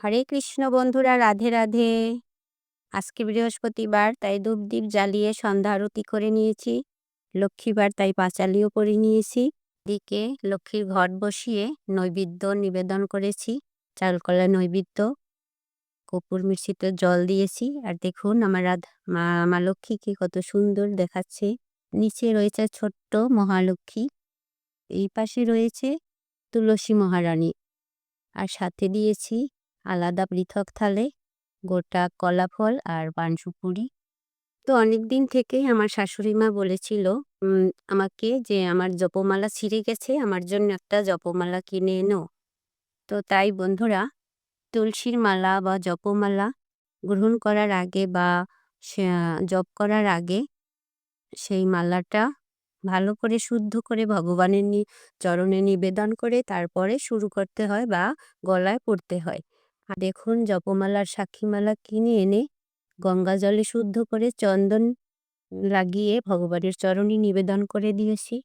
হরে কৃষ্ণ বন্ধুরা, রাধে রাধে। আজকে বৃহস্পতিবার, তাই ধূপদীপ জ্বালিয়ে সন্ধ্যা আরতি করে নিয়েছি। লক্ষ্মীবার, তাই পাঁচালিও করে নিয়েছি। দিকে লক্ষ্মীর ঘট বসিয়ে নৈবেদ্য নিবেদন করেছি চালকলা নৈবেদ্য। কপুর মিশ্রিত জল দিয়েছি। আর দেখুন, আমার রাধা, মা লক্ষ্মীকে কত সুন্দর দেখাচ্ছে। নিচে রয়েছে ছোট্ট মহালক্ষ্মী, এই পাশে রয়েছে তুলসী মহারানী। আর সাথে দিয়েছি আলাদা পৃথক থালে, গোটা কলাফল আর পানসুপুরি তো অনেক দিন থেকেই আমার শাশুড়ি মা বলেছিল আমাকে যে আমার জপমালা ছিঁড়ে গেছে, আমার জন্য একটা জপমালা কিনে এনো। তো তাই বন্ধুরা, তুলসীর মালা বা জপমালা গ্রহণ করার আগে বা জপ করার আগে সেই মালাটা ভালো করে শুদ্ধ করে ভগবানের চরণে নিবেদন করে তারপরে শুরু করতে হয় বা গলায় পড়তে হয়। দেখুন, জপমালার সাক্ষীমালা কিনে এনে গঙ্গা জলে শুদ্ধ করে চন্দন লাগিয়ে ভগবানের চরণে নিবেদন করে দিয়েছি।